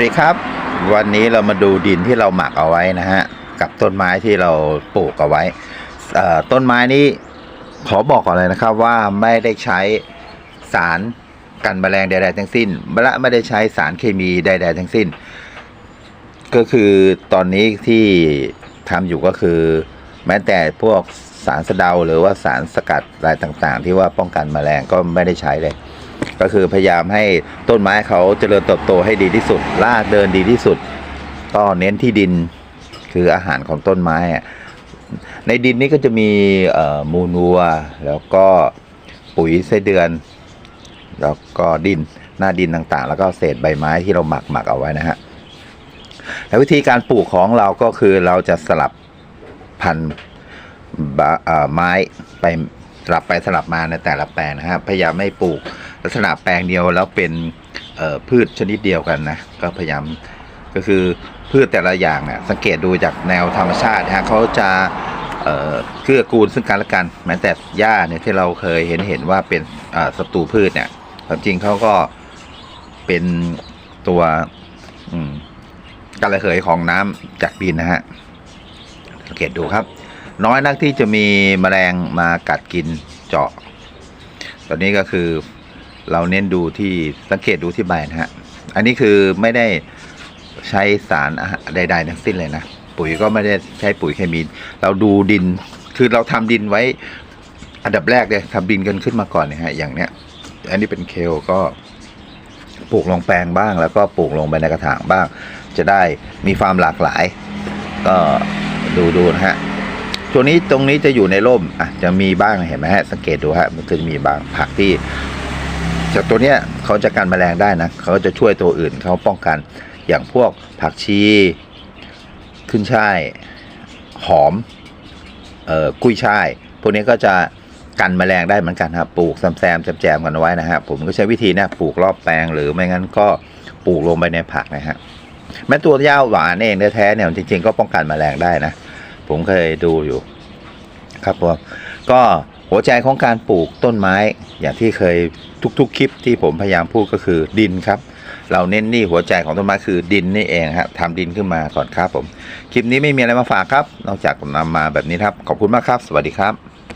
สวัสดีครับ วันนี้เรามาดูดินที่เราหมักเอาไว้นะฮะ กับต้นไม้ที่เราปลูกเอาไว้ต้นไม้นี้ขอบอกก่อนเลยนะครับว่าไม่ได้ใช้สารกันแมลงใด ๆ ทั้งสิ้นและไม่ได้ใช้สารเคมีใด ๆ ทั้งสิ้น ก็คือตอนนี้ที่ทำอยู่ก็คือ แม้แต่พวกสารสะเดาหรือว่าสารสกัดอะไรต่างๆ ที่ว่าป้องกันแมลงก็ไม่ได้ใช้เลย ก็คือพยายามให้ต้นไม้เขาเจริญเติบโตให้ดีที่สุดรากเดินดีที่สุดก็เน้นที่ดินคืออาหารของต้นไม้ในดินนี่ก็จะมีมูลวัว แล้วก็ปุ๋ยไส้เดือน แล้วก็ดินหน้าดินต่างๆ แล้วก็เศษใบไม้ที่เราหมักหมักเอาไว้นะฮะแล้ววิธีการปลูกของเราก็คือเราจะสลับพันธุ์ไม้ไปสลับไปสลับมาในแต่ละแปลงนะฮะพยายามไม่ปลูก ลักษณะแปลงเดียวแล้วเป็นพืชชนิดเดียวกันนะก็พยายามก็คือพืชแต่ละอย่างเนี่ยสังเกตดูจากแนวธรรมชาตินะฮะเขาจะเกื้อกูลซึ่งกันและกัน แม้แต่หญ้าเนี่ยที่เราเคยเห็นเห็นว่าเป็นศัตรูพืชเนี่ยความจริงเขาก็เป็นตัวการระเหยของน้ำจากดินนะฮะสังเกตดูครับ น้อยนักที่จะมีแมลงมากัดกินเจาะ ตอนนี้ก็คือ เราเน้นดูที่สังเกตดูที่ใบนะฮะ อันนี้คือไม่ได้ใช้สารใด ๆ ทั้งสิ้นเลยนะ ปุ๋ยก็ไม่ได้ใช้ปุ๋ยเคมี เราดูดิน คือเราทำดินไว้ อันดับแรกเลยทำดินกันขึ้นมาก่อนนี่ยฮะ อย่างเนี้ย อันนี้เป็นเคลก็ปลูกลงแปลงบ้าง แล้วก็ปลูกลงไปในกระถางบ้าง จะได้มีความหลากหลาย ก็ดูดูนะฮะช่วงนี้ตรงนี้จะอยู่ในร่มอะจะมีบ้างเห็นไหมฮะสังเกตดูฮะมันจะมีบางผักที่ จากตัวเนี้ยเขาจะกันแมลงได้นะเขาจะช่วยตัวอื่นเขาป้องกันอย่างพวกผักชีขึ้นช่ายหอมเอ่อกุ้ยช่ายพวกนี้ก็จะกันแมลงได้เหมือนกันครับปลูกแซมแซมแจมกันไว้นะฮะผมก็ใช้วิธีนี้ปลูกรอบแปลงหรือไม่งั้นก็ปลูกลงไปในผักนะฮะแม้ตัวหญ้าหวานเองแท้ๆเนี่ยจริง ๆ ก็ป้องกันแมลงได้นะ ผมเคยดูอยู่ ครับผมก็ หัวใจของการปลูกต้นไม้ อย่างที่เคยทุกๆคลิปที่ผมพยายามพูดก็คือดินครับ เราเน้นนี่หัวใจของต้นไม้คือดินนี่เองฮะทำดินขึ้นมาก่อนครับผม คลิปนี้ไม่มีอะไรมาฝากครับ นอกจากนำมาแบบนี้ครับ ขอบคุณมากครับ สวัสดีครับ